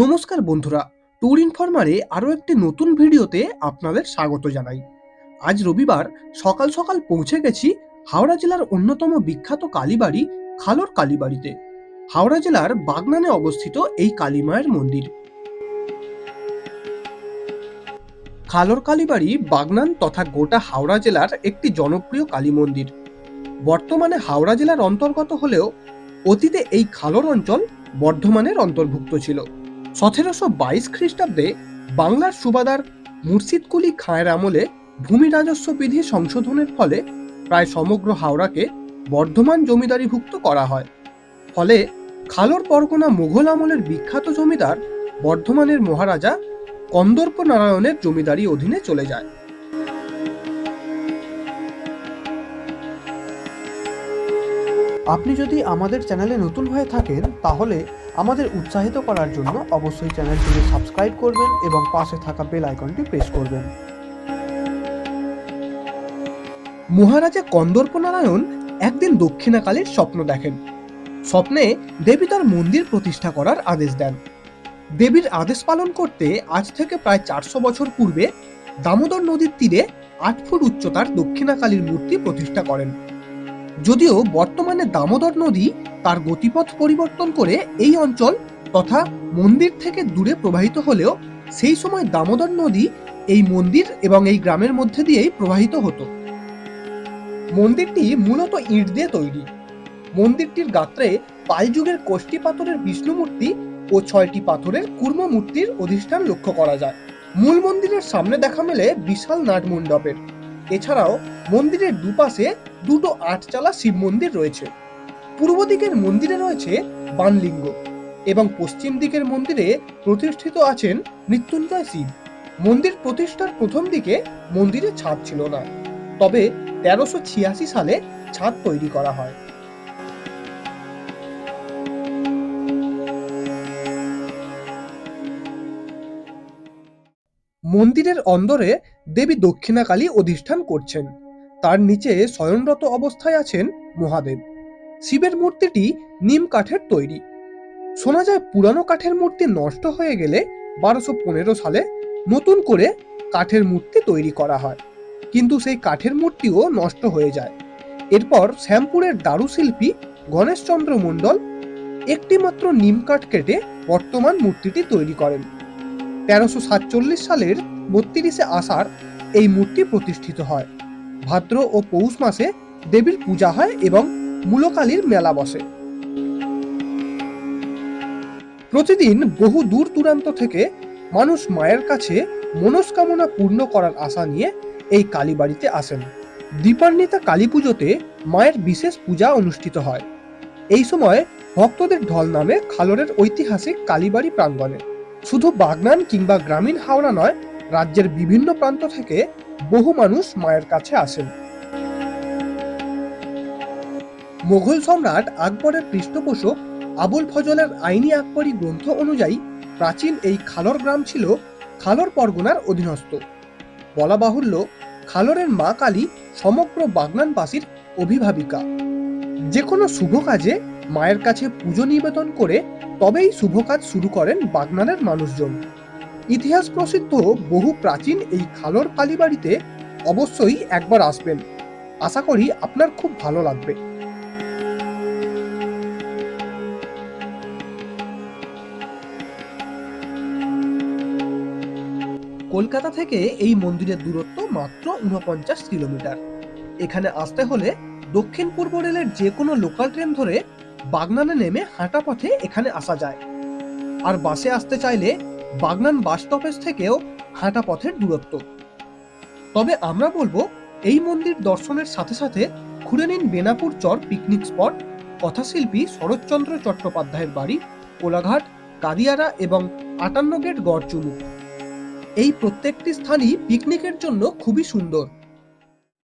নমস্কার বন্ধুরা ট্যুর ইনফরমারে আরও একটি নতুন ভিডিওতে আপনাদের স্বাগত জানাই। আজ রবিবার সকাল সকাল পৌঁছে গেছি হাওড়া জেলার অন্যতম বিখ্যাত কালীবাড়ি, খালোর কালীবাড়িতে। হাওড়া জেলার বাগনানে অবস্থিত এই কালীমায়ের মন্দির। খালোর কালীবাড়ি, বাগনান তথা গোটা হাওড়া জেলার একটি জনপ্রিয় কালী মন্দির। বর্তমানে হাওড়া জেলার অন্তর্গত হলেও অতীতে এই খালোর অঞ্চল বর্ধমানের অন্তর্ভুক্ত ছিল। সতেরোশো বাইশ খ্রিস্টাব্দে বাংলার সুবাদার মুর্শিদকুলি খাঁয়ের আমলে ভূমি রাজস্ব বিধি সংশোধনের ফলে প্রায় সমগ্র হাওড়াকে বর্ধমান জমিদারিভুক্ত করা হয়। ফলে খালোর পরগনা মুঘল আমলের বিখ্যাত জমিদার বর্ধমানের মহারাজা কন্দর্প নারায়ণের জমিদারি অধীনে চলে যায়। আপনি যদি আমাদের চ্যানেলে নতুন হয়ে থাকেন, তাহলে আমাদের উৎসাহিত করার জন্য অবশ্যই চ্যানেলটিকে সাবস্ক্রাইব করবেন এবং পাশে থাকা বেল আইকনটি প্রেস করবেন। মহারাজা কন্দর্প নারায়ণ একদিন দক্ষিণাকালীর স্বপ্ন দেখেন। স্বপ্নে দেবী তার মন্দির প্রতিষ্ঠা করার আদেশ দেন। দেবীর আদেশ পালন করতে আজ থেকে প্রায় চারশো বছর পূর্বে দামোদর নদীর তীরে আট ফুট উচ্চতার দক্ষিণাকালীর মূর্তি প্রতিষ্ঠা করেন। যদিও বর্তমানে দামোদর নদী তার গতিপথ পরিবর্তন করে এই অঞ্চল তথা মন্দির থেকে দূরে প্রবাহিত হলেও সেই সময় দামোদর নদী এই মন্দির এবং এই গ্রামের মধ্যে দিয়েই প্রবাহিত হতো। মন্দিরটি মূলত ইট দিয়ে তৈরি। মন্দিরটির গাত্রে পালযুগের কোষ্ঠী পাথরের বিষ্ণু মূর্তি ও ছয়টি পাথরের কুর্ম মূর্তির অধিষ্ঠান লক্ষ্য করা যায়। মূল মন্দিরের সামনে দেখা মেলে বিশাল নাট মণ্ডপের এছাড়াও মন্দিরের দুপাশে দুটো আটচালা শিব মন্দির রয়েছে। পূর্ব দিকের মন্দিরে রয়েছে বানলিঙ্গ এবং পশ্চিম দিকের মন্দিরে প্রতিষ্ঠিত আছেন মৃত্যুঞ্জয় শিব মন্দির প্রতিষ্ঠার প্রথম দিকে মন্দিরে ছাদ ছিল না, তবে তেরোশো ছিয়াশি সালে ছাদ তৈরি করা হয়। মন্দিরের অন্দরে দেবী দক্ষিণাকালী অধিষ্ঠান করছেন। তার নিচে শয়নরত অবস্থায় আছেন মহাদেব। শিবের মূর্তিটি নিম কাঠের তৈরি। শোনা যায় পুরানো কাঠের মূর্তি নষ্ট হয়ে গেলে বারোশো পনেরো সালে নতুন করে কাঠের মূর্তি তৈরি করা হয়। কিন্তু সেই কাঠের মূর্তিও নষ্ট হয়ে যায়। এরপর শ্যামপুরের দারুশিল্পী গণেশচন্দ্র মণ্ডল একটি মাত্র নিম কাঠ কেটে বর্তমান মূর্তিটি তৈরি করেন। তেরোশো সাতচল্লিশ সালের বত্রিশে আষাঢ় এই মূর্তি প্রতিষ্ঠিত হয়। ভাদ্র ও পৌষ মাসে দেবীর পূজা হয় এবং মূলকালীর মেলা বসে। প্রতিদিন বহু দূর দূরান্ত থেকে মানুষ মায়ের কাছে মনস্কামনা পূর্ণ করার আশা নিয়ে এই কালীবাড়িতে আসেন। দীপান্বিতা কালী পুজোতে মায়ের বিশেষ পূজা অনুষ্ঠিত হয়। এই সময় ভক্তদের ঢল নামে খালরের ঐতিহাসিক কালীবাড়ি প্রাঙ্গণে। শুধু বাগনান কিংবা গ্রামীণ হাওড়া নয়, রাজ্যের বিভিন্ন প্রান্ত থেকে বহু মানুষ মায়ের কাছে আসেন। মোগল সম্রাট আকবরের পৃষ্ঠপোষক আবুল ফজলের আইনি আকবরী গ্রন্থ অনুযায়ী প্রাচীন এই খালর গ্রাম ছিল খালর পরগনার অধীনস্থ। বলা বাহুল্য, খালরের মা কালী সমগ্র বাগনানবাসীর অভিভাবিকা। যে কোনো শুভ কাজে মায়ের কাছে পুজো নিবেদন করে তবেই শুভ কাজ শুরু করেন বাগনানের মানুষজন। ইতিহাস প্রসিদ্ধ বহু প্রাচীন এই খালর কালীবাড়িতে অবশ্যই একবার আসবেন। আশা করি আপনার খুব ভালো লাগবে। কলকাতা থেকে এই মন্দিরের দূরত্ব মাত্র উনপঞ্চাশ কিলোমিটার। এখানে আসতে হলে দক্ষিণ পূর্ব রেলের যে কোনো লোকাল ট্রেন ধরে বাগনানে নেমে হাঁটা পথে এখানে আসা যায়। আর বাসে আসতে চাইলে বাগনান বাস স্টপেজ থেকেও হাঁটা পথের দূরত্ব। তবে আমরা বলব, এই মন্দির দর্শনের সাথে সাথে ঘুরে নিন বেনাপুর চর পিকনিক স্পট কথাশিল্পী শরৎচন্দ্র চট্টোপাধ্যায়ের বাড়ি, কোলাঘাট, কাদিয়ারা এবং আটান্ন গেট গড়চুমু এই প্রত্যেকটি স্থানই পিকনিকের জন্য খুবই সুন্দর।